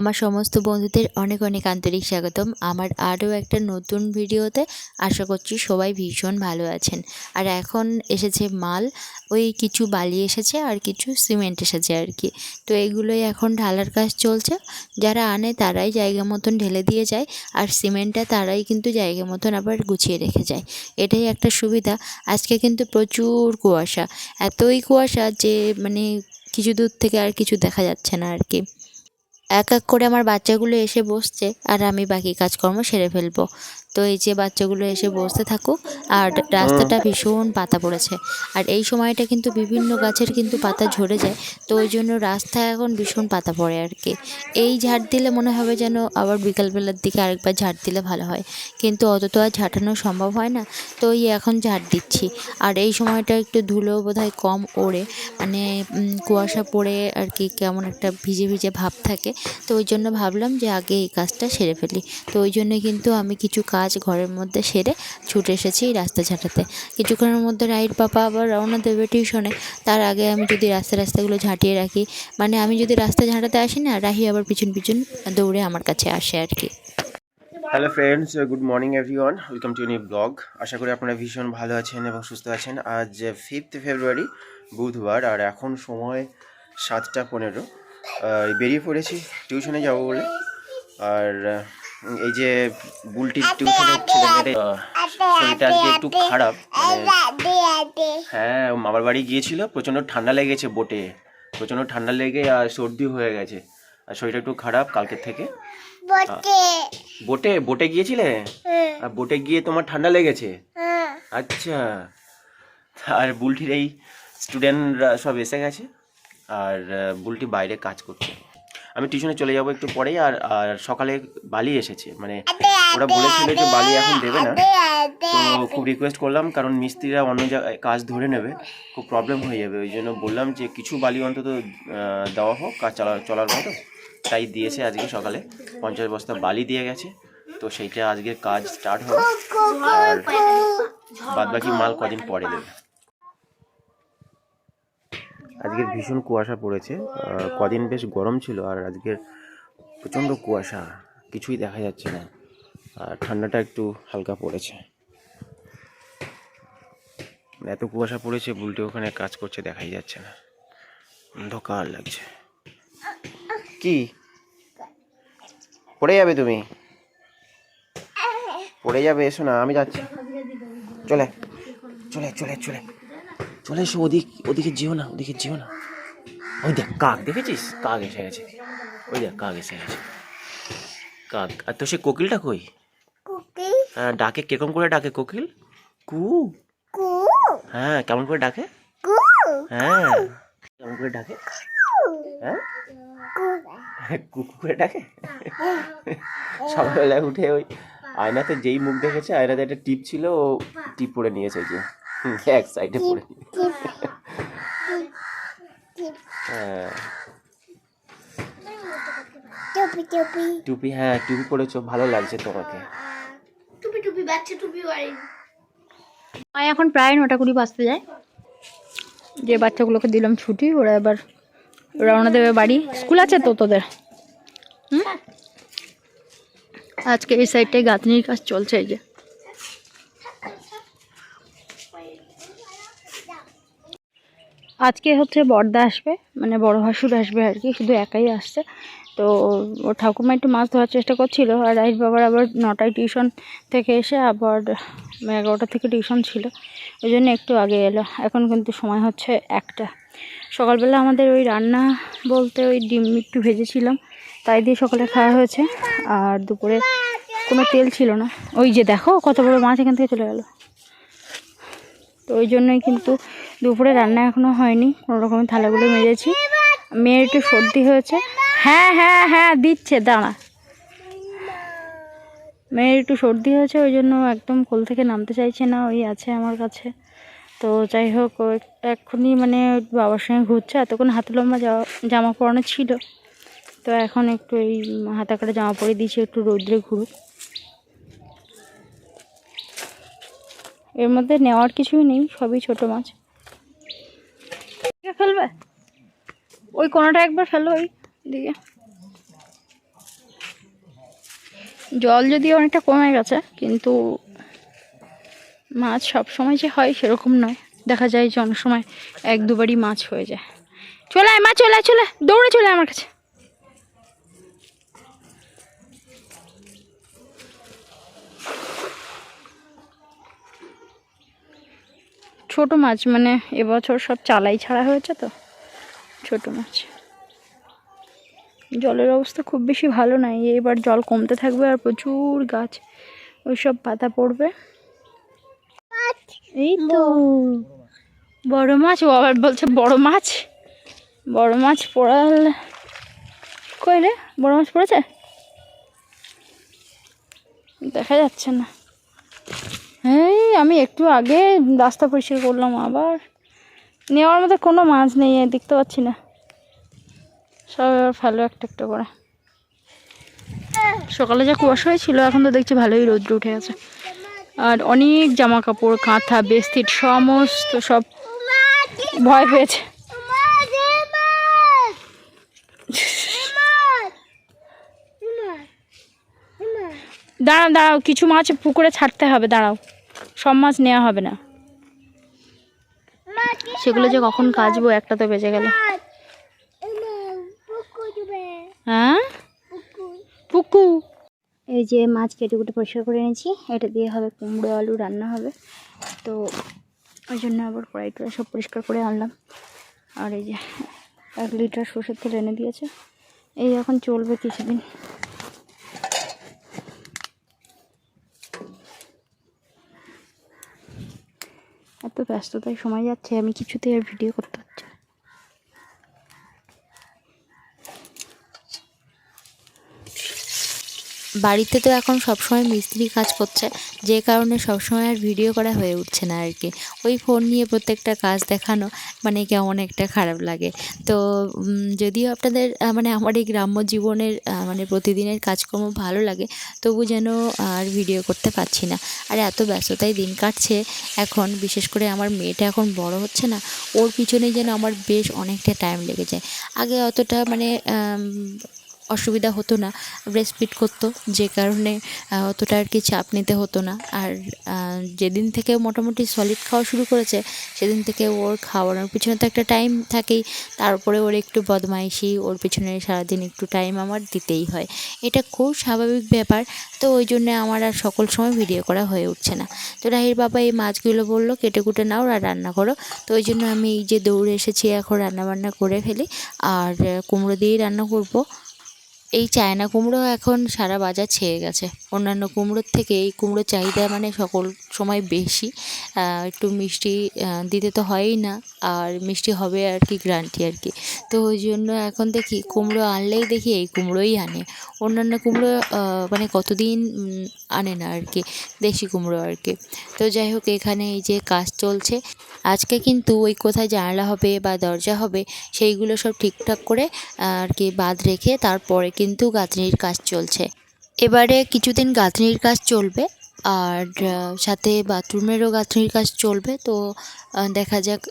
আমার সমস্ত বন্ধুদের অনেক অনেক আন্তরিক স্বাগতম। আমার আরও একটা নতুন ভিডিওতে আশা করছি সবাই ভীষণ ভালো আছেন। আর এখন এসেছে মাল, ওই কিছু বালি এসেছে আর কিছু সিমেন্ট এসেছে আর কি। তো এগুলোই এখন ঢালার কাজ চলছে। যারা আনে তারাই জায়গা মতন ঢেলে দিয়ে যায় আর সিমেন্টটা তারাই কিন্তু জায়গা মতন আবার গুছিয়ে রেখে যায়। এটাই একটা সুবিধা। আজকে কিন্তু প্রচুর কুয়াশা। এতই কুয়াশা যে মানে কিছু দূর থেকে আর কিছু দেখা যাচ্ছে না আর কি। এক এক করে আমার বাচ্চাগুলো এসে বসছে আর আমি বাকি কাজকর্ম সেরে ফেলব। তো এই যে বাচ্চাগুলো এসে বসতে থাকুক আর রাস্তাটা ভীষণ পাতা পড়েছে। আর এই সময়টা কিন্তু বিভিন্ন গাছের কিন্তু পাতা ঝরে যায় তো ওই জন্য রাস্তা এখন ভীষণ পাতা পড়ে আর কি। এই ঝাড় দিলে মনে হবে যেন আবার বিকালবেলার দিকে আরেকবার ঝাড় দিলে ভালো হয়। কিন্তু অত তো আর ঝাঁটানো সম্ভব হয় না তো এই এখন ঝাড় দিচ্ছি। আর এই সময়টা একটু ধুলো বোধহয় কম ওড়ে মানে কুয়াশা পড়ে আর কি কেমন একটা ভিজে ভিজে ভাব থাকে। তো ওই জন্য ভাবলাম যে আগে এই কাজটা সেরে ফেলি। তো ওই জন্য কিন্তু আমি কিছু কাজ ঘরের মধ্যে সেরে ছুটে এসেছি রাস্তা ঝাঁটাতে। কিছুক্ষণের মধ্যে রাইট পাপা আবার রওনা দেবে টিউশনে। তার আগে আমি যদি রাস্তা রাস্তাগুলো ঝাঁটিয়ে রাখি মানে আমি যদি রাস্তা ঝাঁটাতে আসি না, রাহি আবার পিছন পিছন দৌড়ে আমার কাছে আসে আর কি। Hello friends good morning everyone welcome to new blog আশা করি আপনারা ভীষণ ভালো আছেন এবং সুস্থ আছেন। আজ ফিফথ ফেব্রুয়ারি বুধবার, আর এখন সময় সাতটা পনেরো। বেরিয়ে পড়েছি, টিউশনে যাব বলে। আর এই যে বুলটির মেয়েদের আহ, শরীরটা আজকে একটু খারাপ। মানে হ্যাঁ ও মামার বাড়ি গিয়েছিল প্রচণ্ড ঠান্ডা লেগেছে বোটে। প্রচণ্ড ঠান্ডা লেগে আর সর্দি হয়ে গেছে। আর শরীরটা একটু খারাপ কালকের থেকে। বোটে। বোটে গিয়েছিলে? আর বোটে গিয়ে তোমার ঠান্ডা লেগেছে? আচ্ছা। আর বুলটির এই স্টুডেন্টরা সব এসে গেছে। আর বুলটি বাইরে কাজ করছে। আমি টিউশনে চলে যাব একটু পরেই আর আর সকালে বালি এসেছে। মানে ওরা বলেছিল যে বালি এখন দেবে না। তো খুব রিকোয়েস্ট করলাম কারণ মিস্ত্রিরা অন্য জায়গায় কাজ ধরে নেবে খুব প্রবলেম হয়ে যাবে। ওই জন্য বললাম যে কিছু বালি অন্তত দেওয়া হোক কাজ চালা চলার মতো। তাই দিয়েছে আজকে সকালে। পঞ্চাশ বস্তা বালি দিয়ে গেছে। তো সেইটা আজকে কাজ স্টার্ট হবে। আর বাদ বাকি মাল কদিন পরে দেবে। আজকের ভীষণ কুয়াশা পড়েছে। কদিন বেশ গরম ছিল আর আজকের প্রচণ্ড কুয়াশা, কিছুই দেখা যাচ্ছে না। আর ঠান্ডাটা একটু হালকা পড়েছে। এত কুয়াশা পড়েছে বুলটি ওখানে কাজ করছে, দেখাই যাচ্ছে না। অন্ধকার লাগছে। কি? পড়ে যাবে তুমি? পড়ে যাবে, এসো না, আমি যাচ্ছি। চলে চলে চলে চলে। চলে এসো ওদিক ওদিকে যেও না ওদিকে যেও না। ওই দেখ কাক দেখেছিস? কাক এসে গেছে। ওই দেখ কাক এসে গেছে। কাক আর তো সে কোকিলটা কই? হ্যাঁ ডাকে কীরকম করে ডাকে কোকিল? কু। কু। হ্যাঁ কেমন করে ডাকে? কু। হ্যাঁ কেমন করে ডাকে? হ্যাঁ? কুকু করে ডাকে? সকালবেলায় উঠে ওই আয়নাতে যেই মুখ দেখেছে আয়নাতে একটা টিপ ছিল ও টিপ পরে নিয়েছে যে। এক সাইডে পরে হ্যাঁ টুপি হ্যাঁ টুপি পরেছো ভালো লাগছে তোমাকে। টুপি টুপি বাচ্চা টুপি বাড়ি। এখন প্রায় নটা কুড়ি বাজতে যায়। যে বাচ্চাগুলোকে দিলাম ছুটি ওরা এবার রওনা দেবে বাড়ি। স্কুল আছে তো তোদের? হুম? আজকে এই সাইডটায় গাঁথনির কাজ চলছে এই যে। আজকে হচ্ছে বর্দা আসবে মানে বড় ভাসুর আসবে আর কি, শুধু একাই আসছে। তো ও ঠাকুমা একটু মাছ ধরার চেষ্টা করছিল, আর রাইস বাবার আবার নটায় টিউশন থেকে এসে আবার এগারোটা থেকে টিউশন ছিল। ওই জন্য একটু আগে এলো, এখন কিন্তু সময় হচ্ছে একটা। সকালবেলা আমাদের ওই রান্না বলতে ওই ডিম একটু ভেজেছিলাম, তাই দিয়ে সকালে খাওয়া হয়েছে। আর দুপুরে কোনো তেল ছিল না। ওই যে দেখো কত বড় মাছ এখান থেকে চলে গেল। তো ওই জন্যই কিন্তু দুপুরে রান্না এখনও হয়নি। কোনো রকমের থালাগুলো মেজেছি। মেয়ের একটু সর্দি হয়েছে। হ্যাঁ হ্যাঁ হ্যাঁ দিচ্ছে, দাঁড়া। মেয়ের একটু সর্দি হয়েছে, ওই জন্য একদম কোল থেকে নামতে চাইছে না, ওই আছে আমার কাছে। তো যাই হোক এক্ষুনি মানে বাবার সঙ্গে ঘুরছে, এতক্ষণ হাতে লম্বা জামা পরানো ছিল। তো এখন একটু এই হাতা কাটা জামা পরে দিয়েছি, একটু রৌদ্রে ঘুরুক। এর মধ্যে নেওয়ার কিছুই নেই, সবই ছোট মাছ। ফেলবে? ওই কোনোটা একবার ফেলো ওই দিকে। জল যদি অনেকটা কমে গেছে, কিন্তু মাছ সব সময় যে হয় সেরকম নয়। দেখা যায় যে অনেক সময় এক দুবারই মাছ হয়ে যায়। চলে আয় মা, চলে চলে দৌড়ে চলে আমার কাছে। ছোট মাছ মানে এবছর সব চালাই ছাড়া হয়েছে তো? ছোট মাছ। জলের অবস্থা খুব বেশি ভালো নাই। এবার জল কমতে থাকবে আর প্রচুর গাছ, ওইসব পাতা পড়বে। এই তো। বড় মাছ, ও আবার বলছে বড় মাছ। বড় মাছ পড়াল। কই রে? বড় মাছ পড়েছে? দেখা যাচ্ছে না। এই আমি একটু আগে রাস্তা পরিষ্কার করলাম আবার নেওয়ার মধ্যে কোনো মাছ নেই দেখতে পাচ্ছি না সব এবার ফেলো একটা একটা করে সকালে যা কুয়াশা হয়েছিল এখন তো দেখছি ভালোই রোদ্র উঠে গেছে আর অনেক জামা কাপড় কাঁথা বেস্তিট সমস্ত সব ভয় পেয়েছে দাঁড়াও দাঁড়াও, কিছু মাছ পুকুরে ছাড়তে হবে, দাঁড়াও। সব মাছ নেওয়া হবে না। সেগুলো যে কখন কাচবো, একটা তো বেজে গেল। হ্যাঁ? পুকু। এই যে মাছ কেটে কুটে পরিষ্কার করে এনেছি। এটা দিয়ে হবে কুমড়ো, আলু, রান্না হবে। তো ওই জন্য আবার কড়াইটা সব পরিষ্কার করে আনলাম। আর এই যে এক লিটার সর্ষের তেল এনে দিয়েছে। এই এখন চলবে কিছুদিন। এত ব্যস্ততায় সময় যাচ্ছে আমি কিছুতেই আর ভিডিও করতে পারছি না বাড়িতে তো এখন সবসময় মিস্ত্রি কাজ করছে, যে কারণে সবসময় আর ভিডিও করা হয়ে উঠছে না আর কি ওই ফোন নিয়ে প্রত্যেকটা কাজ দেখানো মানে কেমন একটা খারাপ লাগে। তো যদিও আপনাদের মানে আমার এই গ্রাম্য জীবনের মানে প্রতিদিনের কাজকর্ম ভালো লাগে, তবু যেন আর ভিডিও করতে পারছি না। আর এত ব্যস্ততায় দিন কাটছে, এখন বিশেষ করে আমার মেয়েটা এখন বড় হচ্ছে না, ওর পিছনে যেন আমার বেশ অনেকটা টাইম লেগে যায়। আগে অতটা মানে অসুবিধা হতো না ব্রেস্টফিড করতো, যে কারণে অতটা আর কি চাপ নিতে হতো না। আর যেদিন থেকে মোটামুটি সলিড খাওয়া শুরু করেছে, সেদিন থেকে ওর খাওয়ানোর পিছনে তো একটা টাইম থাকেই, তারপরে ওর একটু বদমাইশি, ওর পিছনে সারাদিন একটু টাইম আমার দিতেই হয়। এটা খুব স্বাভাবিক ব্যাপার, তো ওই জন্যে আমার আর সকল সময় ভিডিও করা হয়ে উঠছে না। তো রাহির বাবা এই মাছগুলো বলল, কেটে কুটে নাও আর রান্না করো। তো ওই জন্য আমি এই যে দৌড়ে এসেছি, এখন রান্না বান্না করে ফেলি। আর, কুমড়ো দিয়েই রান্না করব। এই চায়না কুমড়ো এখন সারা বাজার ছেয়ে গেছে। অন্যান্য কুমড়োর থেকে এই কুমড়োর চাহিদা মানে সকল সময় বেশি একটু মিষ্টি দিতে তো হয়ই না, আর মিষ্টি হবে আর কি গ্রান্টি আর কি। তো ওই জন্য এখন দেখি কুমড়ো আনলেই দেখি এই কুমড়োই আনে। অন্যান্য কুমড়ো মানে কতদিন আনে না আর কি, দেশি কুমড়ো আর কি। তো যাই হোক, এখানে এই যে কাজ চলছে। আজকে কিন্তু ওই কোথায় জানালা হবে বা দরজা হবে, সেইগুলো সব ঠিকঠাক করে আর কি বাদ রেখে তারপরে কিন্তু গাঁথনির কাজ চলছে। এবারে কিছুদিন গাঁথনির কাজ চলবে আর সাথে বাথরুমেরও গাঁথনির কাজ চলবে, তো দেখা যাক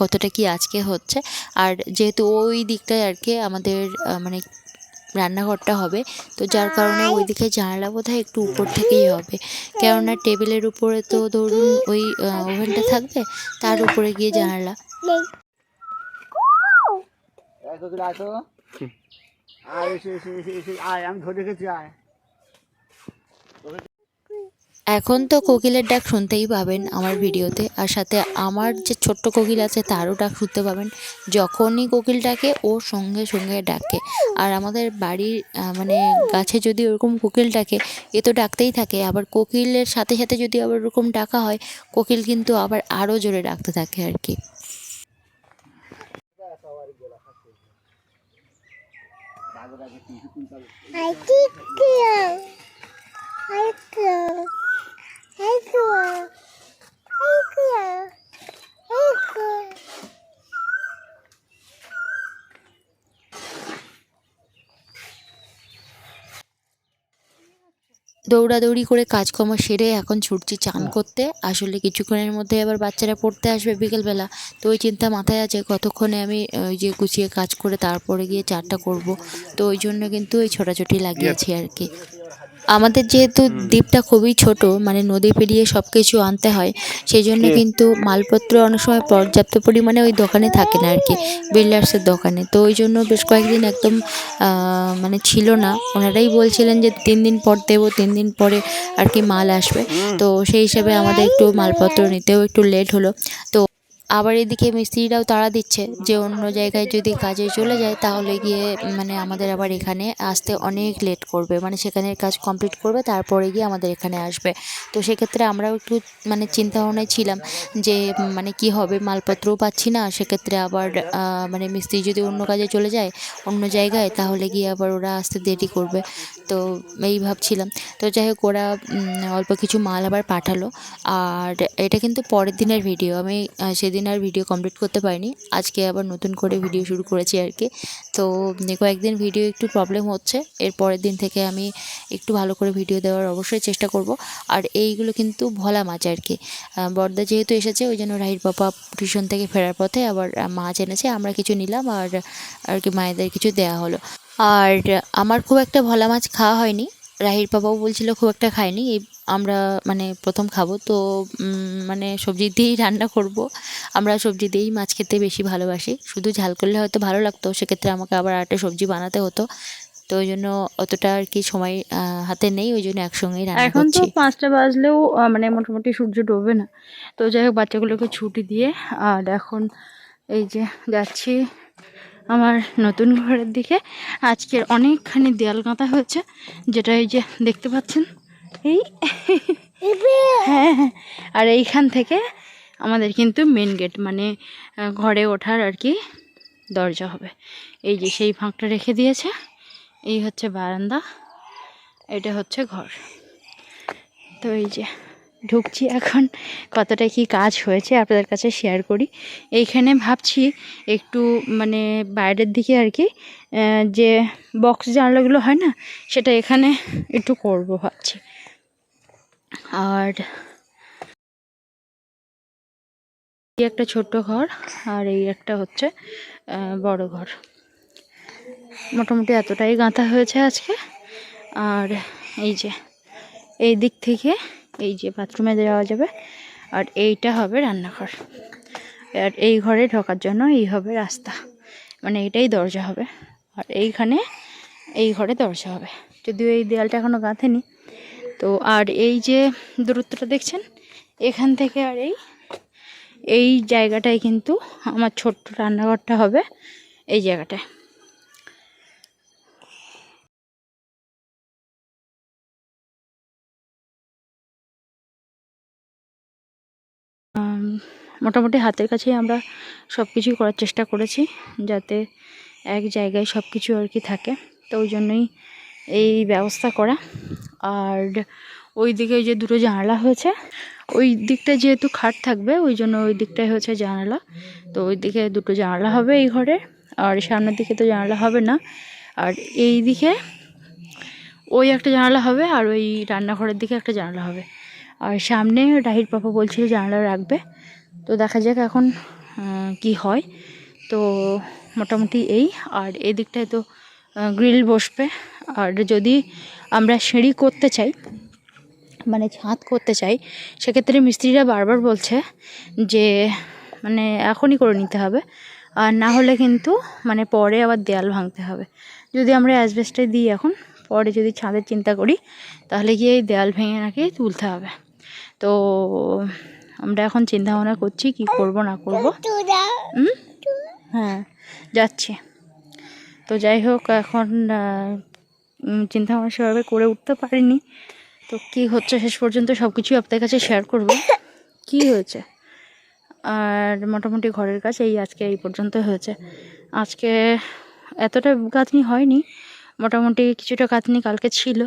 কতটা কি আজকে হচ্ছে। আর যেহেতু ওই দিকটায় আর কি আমাদের মানে রান্নাঘরটা হবে, তো যার কারণে ওই ওইদিকে জানালা বোধহয় একটু উপর থেকেই হবে। কেননা টেবিলের উপরে তো ধরুন ওই ওভেনটা থাকবে, তার উপরে গিয়ে জানালা। আয়, আমি ধরে রেখেছি, আয়। এখন তো কোকিলের ডাক শুনতেই পাবেন আমার ভিডিওতে আর সাথে আমার যে ছোট্ট কোকিল আছে, তারও ডাক শুনতে পাবেন যখনই কোকিল ডাকে, ও সঙ্গে সঙ্গে ডাকে আর আমাদের বাড়ির মানে গাছে যদি ওরকম কোকিল ডাকে, এ তো ডাকতেই থাকে আবার কোকিলের সাথে সাথে যদি আবার ওরকম ডাকা হয়, কোকিল কিন্তু আবার আরও জোরে ডাকতে থাকে আর কি I think. I go. দৌড়াদৌড়ি করে কাজকর্ম সেরে এখন ছুটছি চান করতে। আসলে কিছুক্ষণের মধ্যে আবার বাচ্চারা পড়তে আসবে বিকেলবেলা। তো ওই চিন্তা মাথায় আছে কতক্ষণে আমি ওই যে গুছিয়ে কাজ করে তারপরে গিয়ে চানটা করব। তো ওই জন্য কিন্তু ওই ছোটাছুটি লাগিয়েছি আর কি। আমাদের যেহেতু দ্বীপটা খুবই ছোট মানে নদী পেরিয়ে সব কিছু আনতে হয় সেই জন্য কিন্তু মালপত্র অনেক সময় পর্যাপ্ত পরিমাণে ওই দোকানে থাকে না আর কি বিল্ডার্সের দোকানে। তো ওই জন্য বেশ কয়েকদিন একদম মানে ছিল না। ওনারাই বলছিলেন যে তিন দিন পর দেবো তিন দিন পরে আর কি মাল আসবে। তো সেই হিসাবে আমাদের একটু মালপত্র নিতেও একটু লেট হলো। তো আবার এদিকে মিস্ত্রিরাও তাড়া দিচ্ছে যে অন্য জায়গায় যদি কাজে চলে যায় তাহলে গিয়ে মানে আমাদের আবার এখানে আসতে অনেক লেট করবে। মানে সেখানের কাজ কমপ্লিট করবে তারপরে গিয়ে আমাদের এখানে আসবে। তো সেক্ষেত্রে আমরাও একটু মানে চিন্তা ভাবনায় ছিলাম যে মানে কি হবে মালপত্রও পাচ্ছি না। সেক্ষেত্রে আবার মানে মিস্ত্রি যদি অন্য কাজে চলে যায় অন্য জায়গায় তাহলে গিয়ে আবার ওরা আসতে দেরি করবে। তো এই ভাবছিলাম। তো যাই হোক ওরা অল্প কিছু মাল আবার পাঠালো। আর এটা কিন্তু পরের দিনের ভিডিও আমি আহ, সেদিন আর ভিডিও কমপ্লিট করতে পারিনি। আজকে আবার নতুন করে ভিডিও শুরু করেছি আর কি। তো কয়েকদিন ভিডিও একটু প্রবলেম হচ্ছে। এর পরের দিন থেকে আমি একটু ভালো করে ভিডিও দেওয়ার অবশ্যই চেষ্টা করব। আর এইগুলো কিন্তু ভোলা মাছ আর কি। বর্দা যেহেতু এসেছে, ওই জন্য রাহির পাপা টিউশন থেকে ফেরার পথে আবার মাছ এনেছে। আমরা কিছু নিলাম আর আর কি মায়েদের কিছু দেয়া হলো। আর আমার খুব একটা ভোলা মাছ খাওয়া হয়নি। রাহির বাবাও বলছিল খুব একটা খাইনি এই আমরা মানে প্রথম খাব। তো মানে সবজি দিয়েই রান্না করব। আমরা সবজি দিয়েই মাছ খেতে বেশি ভালোবাসি। শুধু ঝাল করলে হয়তো ভালো লাগতো সেক্ষেত্রে আমাকে আবার একটা সবজি বানাতে হতো। তো ওই জন্য অতটা আর কি সময় হাতে নেই ওই জন্য একসঙ্গেই রান্না এখন তো পাঁচটা বাজলেও মানে মোটামুটি সূর্য ডোবে না। তো যাই হোক বাচ্চাগুলোকে ছুটি দিয়ে আর এখন এই যে যাচ্ছি আমার নতুন ঘরের দিকে আজকের অনেকখানি দেয়াল গাঁথা হয়েছে যেটা এই যে দেখতে পাচ্ছেন। এই হ্যাঁ হ্যাঁ। আর এইখান থেকে আমাদের কিন্তু মেন গেট মানে ঘরে ওঠার আর কি দরজা হবে। এই যে সেই ফাঁকটা রেখে দিয়েছে। এই হচ্ছে বারান্দা। এটা হচ্ছে ঘর। তো এই যে ঢুকছি এখন, কতটা কি কাজ হয়েছে আপনাদের কাছে শেয়ার করি। এইখানে ভাবছি একটু মানে বাইরের দিকে আর কি যে বক্স জানলাগুলো হয় না, সেটা এখানে একটু করব ভাবছি। আর এই একটা ছোট্ট ঘর, আর এই একটা হচ্ছে বড় ঘর। মোটামুটি এতটাই গাঁথা হয়েছে আজকে। আর এই যে, এই দিক থেকে এই যে বাথরুমে যাওয়া যাবে। আর এইটা হবে রান্নাঘর। আর এই ঘরে ঢোকার জন্য এই হবে রাস্তা। মানে এটাই দরজা হবে। আর এইখানে এই ঘরে দরজা হবে। যদিও এই দেয়ালটা এখনও গাঁথেনি তো আর এই যে দূরত্বটা দেখছেন? এখান থেকে আর এই এই জায়গাটায় কিন্তু আমার ছোট্ট রান্নাঘরটা হবে। এই জায়গাটায়। মোটামুটি হাতের কাছেই আমরা সব কিছুই করার চেষ্টা করেছি যাতে এক জায়গায় সব কিছু আর কি থাকে। তো ওই জন্যই এই ব্যবস্থা করা। আর ওই দিকে যে দুটো জানালা হয়েছে, ওই দিকটা যেহেতু খাট থাকবে, ওই জন্য ওই দিকটাই হচ্ছে জানালা। তো ওই দিকে দুটো জানালা হবে এই ঘরে, আর সামনের দিকে তো জানালা হবে না। আর এই দিকে ওই একটা জানালা হবে, আর ওই রান্নাঘরের দিকে একটা জানালা হবে। আর সামনে রাহির পাপা বলছিল জানালা রাখবে। তো দেখা যাক এখন কি হয়। তো মোটামুটি এই, আর এদিকটায় তো গ্রিল বসবে। আর যদি আমরা সিঁড়ি করতে চাই মানে ছাদ করতে চাই, সেক্ষেত্রে মিস্ত্রিরা বারবার বলছে যে মানে এখনই করে নিতে হবে। আর না হলে কিন্তু মানে পরে আবার দেয়াল ভাঙতে হবে। যদি আমরা অ্যাসবেস্টে দিই এখন, পরে যদি ছাদের চিন্তা করি, তাহলে গিয়ে এই দেয়াল ভেঙে নাকি তুলতে হবে। তো আমরা এখন চিন্তা ভাবনা করছি কি করব, না করব। হ্যাঁ যাচ্ছি। তো যাই হোক, এখন চিন্তা ভাবনা সেভাবে করে উঠতে পারিনি। তো কি হচ্ছে শেষ পর্যন্ত সব কিছুই আপনার কাছে শেয়ার করব। কি হয়েছে? আর মোটামুটি ঘরের কাছে এই আজকে, এই পর্যন্ত হয়েছে। আজকে এতটা গাঁথনি হয়নি, মোটামুটি কিছুটা গাঁথনি কালকে ছিল,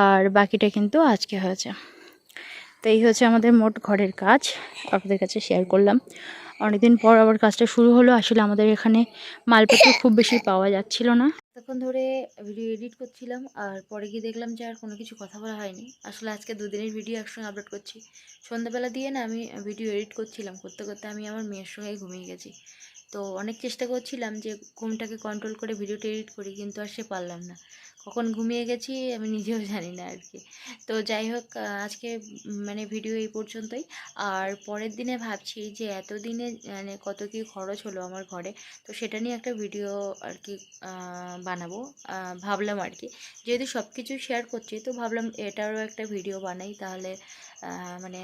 আর বাকিটা কিন্তু আজকে হয়েছে। তো এই হচ্ছে আমাদের মোট ঘরের কাজ, আপনাদের কাছে শেয়ার করলাম। অনেকদিন পর আবার কাজটা শুরু হলো, আসলে আমাদের এখানে মালপত্র খুব বেশি পাওয়া যাচ্ছিল না। তখন ধরে ভিডিও এডিট করছিলাম, আর পরে গিয়ে দেখলাম যে আর কোনো কিছু কথা বলা হয়নি। আসলে আজকে দুদিনের ভিডিও একসঙ্গে আপলোড করছি। সন্ধ্যাবেলা দিয়ে না আমি ভিডিও এডিট করছিলাম, করতে করতে আমি আমার মেয়ের সঙ্গে ঘুমিয়ে গেছি। তো অনেক চেষ্টা করছিলাম যে ঘুমটাকে কন্ট্রোল করে ভিডিওটা এডিট করি, কিন্তু আর সে পারলাম না। কখন ঘুমিয়ে গেছি আমি নিজেও জানি না আর কি তো যাই হোক আজকে মানে ভিডিও এই পর্যন্তই। আর পরের দিনে ভাবছি যে এতদিনে মানে কত কী খরচ হলো আমার ঘরে, তো সেটা নিয়ে একটা ভিডিও আর কি বানাবো। ভাবলাম আর কি যেহেতু সব কিছু শেয়ার করছি, তো ভাবলাম এটারও একটা ভিডিও বানাই, তাহলে মানে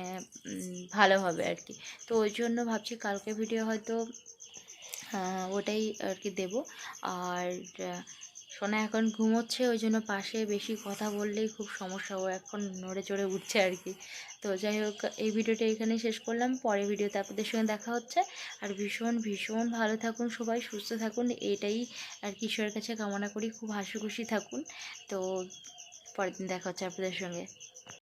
ভালো হবে আর কি তো ওই জন্য ভাবছি কালকে ভিডিও হয়তো ওটাই আর কি দেবো। আর সোনা এখন ঘুমোচ্ছে, ওই জন্য পাশে বেশি কথা বললেই খুব সমস্যা। ও এখন নড়ে চড়ে উঠছে আর কি তো যাই হোক, এই ভিডিওটা এখানেই শেষ করলাম। পরে ভিডিওতে আপনাদের সঙ্গে দেখা হচ্ছে। আর ভীষণ ভীষণ ভালো থাকুন সবাই, সুস্থ থাকুন। এটাই আর কি ঈশ্বরের কাছে কামনা করি। খুব হাসি খুশি থাকুন। তো পরের দিন দেখা হচ্ছে আপনাদের সঙ্গে।